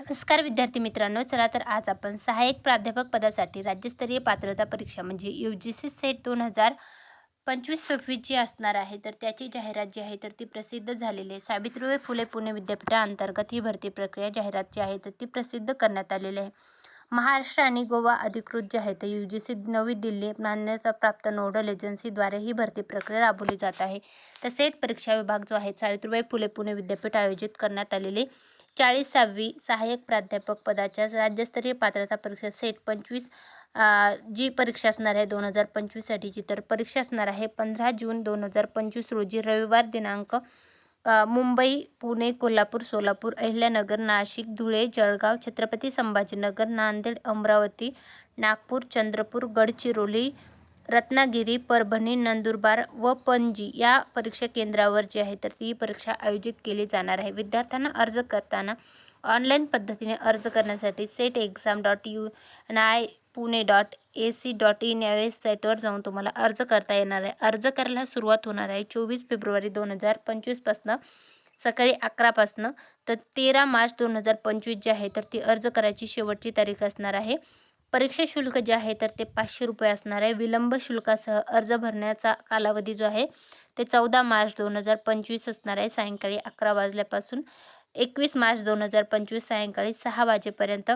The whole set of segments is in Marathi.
नमस्कार विद्यार्थी मित्रांनो चला तर आज आपण सहाय्यक प्राध्यापक पदासाठी राज्यस्तरीय पात्रता परीक्षा म्हणजे यू जी सी सेट दोन हजार पंचवीस सव्वीस जी असणार आहे तर त्याची जाहिरात जी आहे तर ती प्रसिद्ध झालेली आहे. सावित्रीबाई फुले पुणे विद्यापीठाअंतर्गत ही भरती प्रक्रिया जाहिरात जी आहे तर ती प्रसिद्ध करण्यात आलेली आहे. महाराष्ट्र आणि गोवा अधिकृत जे आहे तर यू जी सी नवी दिल्ली मान्यता प्राप्त नोडल एजन्सीद्वारे ही भरती प्रक्रिया राबवली जात आहे. तर सेट परीक्षा विभाग जो आहे सावित्रीबाई फुले पुणे विद्यापीठ आयोजित करण्यात आलेली चाळीसावी सहाय्यक प्राध्यापक पदाच्या राज्यस्तरीय पात्रता परीक्षा सेट पंचवीस जी परीक्षा असणार आहे दोन हजार पंचवीससाठीची तर परीक्षा असणार आहे पंधरा जून दोन हजार पंचवीस रोजी रविवार दिनांक मुंबई पुणे कोल्हापूर सोलापूर अहिल्यानगर नाशिक धुळे जळगाव छत्रपती संभाजीनगर नांदेड अमरावती नागपूर चंद्रपूर गडचिरोली रत्नागिरी परभणी नंदुरबार व पणजी या परीक्षा केंद्रावर जी आहे तर ती परीक्षा आयोजित केली जाणार आहे. विद्यार्थ्यांना अर्ज करताना ऑनलाईन पद्धतीने अर्ज करण्यासाठी SET exam dot U N I Pune dot A C dot in या वेबसाईटवर जाऊन तुम्हाला अर्ज करता येणार आहे. अर्ज करायला सुरुवात होणार आहे चोवीस फेब्रुवारी दोन हजार पंचवीसपासनं सकाळी अकरापासनं तर तेरा मार्च दोन हजार पंचवीस जे आहे तर ती अर्ज करायची शेवटची तारीख असणार आहे. परीक्षा शुल्क जे आहे तर ते पाचशे रुपये असणार आहे. विलंब शुल्कासह अर्ज भरण्याचा कालावधी जो आहे ते चौदा मार्च दोन हजार पंचवीस असणार आहे. सायंकाळी अकरा वाजल्यापासून एकवीस मार्च दोन हजार पंचवीस सायंकाळी सहा वाजेपर्यंत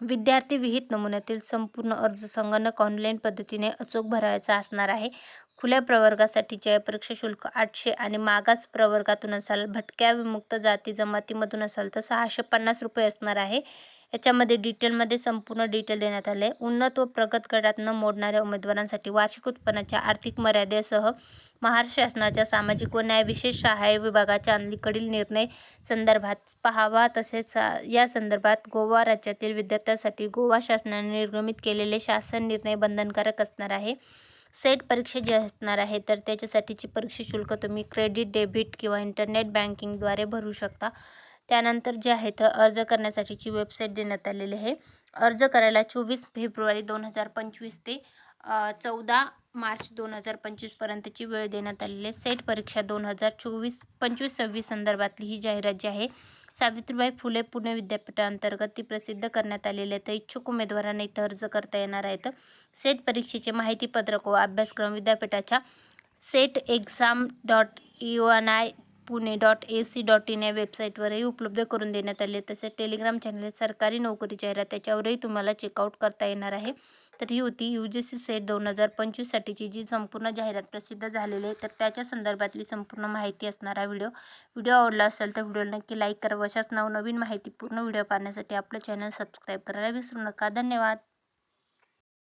विद्यार्थी विहित नमुन्यातील संपूर्ण अर्ज संगणक ऑनलाईन पद्धतीने अचूक भरायचा असणार आहे. खुल्या प्रवर्गासाठीचे परीक्षा शुल्क आठशे आणि मागास प्रवर्गातून असाल भटक्या विमुक्त जाती जमातीमधून असाल तर सहाशे पन्नास रुपये असणार आहे. याच्यामध्ये डिटेलमध्ये संपूर्ण डिटेल देण्यात आले. उन्नत व प्रगत गटात न मोडणाऱ्या उमेदवारांसाठी वार्षिक उत्पन्नाच्या आर्थिक मर्यादेसह महाराष्ट्र शासनाच्या सामाजिक व न्याय विशेष सहाय्य विभागाच्या अलीकडील निर्णय संदर्भात पाहावा. तसेच या संदर्भात गोवा राज्यातील विद्यार्थ्यांसाठी गोवा शासनाने निर्गमित केलेले शासन निर्णय बंधनकारक असणार आहे. सेट परीक्षा जी असणार आहे तर त्याच्यासाठीची परीक्षा शुल्क तुम्ही क्रेडिट डेबिट किंवा इंटरनेट बँकिंगद्वारे भरू शकता. त्यानंतर जे आहे तर अर्ज करण्यासाठीची वेबसाईट देण्यात आलेली आहे. अर्ज करायला चोवीस फेब्रुवारी दोन हजार पंचवीस ते चौदा मार्च दोन हजार पंचवीसपर्यंतची वेळ देण्यात आलेली आहे. सेट परीक्षा दोन हजार चोवीस पंचवीस सव्वीस संदर्भातली ही जाहिरात जी आहे सावित्रीबाई फुले पुणे विद्यापीठाअंतर्गत ती प्रसिद्ध करण्यात आलेली आहे तर इच्छुक उमेदवारांना इथं अर्ज करता येणार आहेत. सेट परीक्षेचे माहितीपत्रक व अभ्यासक्रम विद्यापीठाच्या set exam dot U N I Pune dot A C dot in या वेबसाईटवरही उपलब्ध करून देण्यात आले तसेच टेलिग्राम चॅनल सरकारी नोकरी जाहिरात त्याच्यावरही तुम्हाला चेकआउट करता येणार आहे. तर ही होती. यू जी सी सेट दोन हजार पंचवीससाठीची जी संपूर्ण जाहिरात प्रसिद्ध झालेली आहे तर त्याच्या संदर्भातली संपूर्ण माहिती असणारा व्हिडिओ व्हिडिओ आवडला असेल तर व्हिडिओला नक्की लाईक करा अशाच नवनवीन माहिती पूर्ण व्हिडिओ पाहण्यासाठी आपलं चॅनल सबस्क्राईब करायला विसरू नका. धन्यवाद.